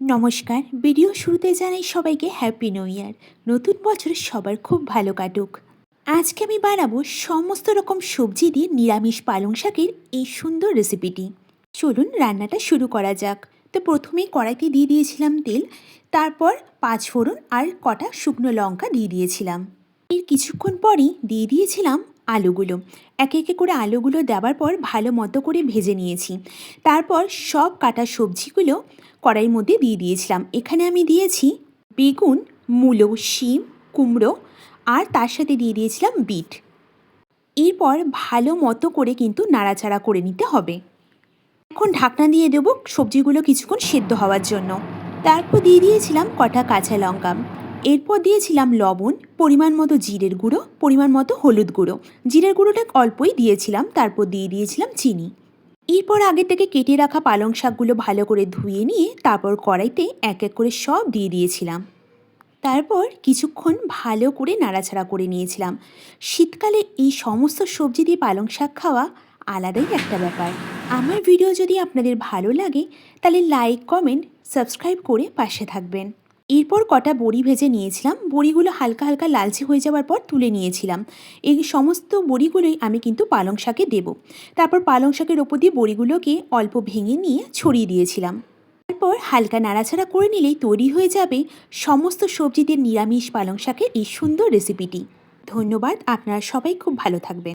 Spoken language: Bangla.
নমস্কার, ভিডিও শুরুতে জানাই সবাইকে হ্যাপি নিউ ইয়ার নতুন বছর সবার খুব ভালো কাটুক। আজকে আমি বানাবো সমস্ত রকম সবজি দিয়ে নিরামিষ পালং শাকের এই সুন্দর রেসিপিটি চলুন রান্নাটা শুরু করা যাক। তো প্রথমেই কড়াইতে দিয়ে দিয়েছিলাম তেল, তারপর পাঁচ ফোড়ন আর কটা শুকনো লঙ্কা দিয়ে দিয়েছিলাম। এর কিছুক্ষণ পরই দিয়ে দিয়েছিলাম আলুগুলো। একে একে করে আলুগুলো দেওয়ার পর ভালো মতো করে ভেজে নিয়েছি। তারপর সব কাটা সবজিগুলো কড়াইয়ের মধ্যে দিয়ে দিয়েছিলাম। এখানে আমি দিয়েছি বেগুন, মূলো, শিম, কুমড়ো আর তার সাথে দিয়ে দিয়েছিলাম বিট। এরপর ভালো মতো করে কিন্তু নাড়াচাড়া করে নিতে হবে। এখন ঢাকনা দিয়ে দেবো সবজিগুলো কিছুক্ষণ সেদ্ধ হওয়ার জন্য। তারপর দিয়ে দিয়েছিলাম কটা কাঁচা লঙ্কা। এরপর দিয়েছিলাম লবণ, পরিমাণ মতো জিরের গুঁড়ো, পরিমাণ মতো হলুদ গুঁড়ো। জিরের গুঁড়োটা অল্পই দিয়েছিলাম, তারপর দিয়ে দিয়েছিলাম চিনি। এরপর আগে থেকে কেটে রাখা পালং শাকগুলো ভালো করে ধুয়ে নিয়ে তারপর কড়াইতে এক এক করে সব দিয়ে দিয়েছিলাম। তারপর কিছুক্ষণ ভালো করে নাড়াচাড়া করে নিয়েছিলাম। শীতকালে এই সমস্ত সবজি দিয়ে পালং শাক খাওয়া আলাদাই একটা ব্যাপার। আমার ভিডিও যদি আপনাদের ভালো লাগে, তাহলে লাইক কমেন্ট সাবস্ক্রাইব করে পাশে থাকবেন। এরপর কটা বড়ি ভেজে নিয়েছিলাম। বড়িগুলো হালকা হালকা লালচে হয়ে যাওয়ার পর তুলে নিয়েছিলাম। এই সমস্ত বড়িগুলোই আমি কিন্তু পালং শাকে দেব। তারপর পালং শাকের ওপর দিয়ে বড়িগুলোকে অল্প ভেঙে নিয়ে ছড়িয়ে দিয়েছিলাম। তারপর হালকা নাড়াচাড়া করে নিলেই তৈরি হয়ে যাবে সমস্ত সবজিদের নিরামিষ পালং শাকের এই সুন্দর রেসিপিটি ধন্যবাদ, আপনারা সবাই খুব ভালো থাকবেন।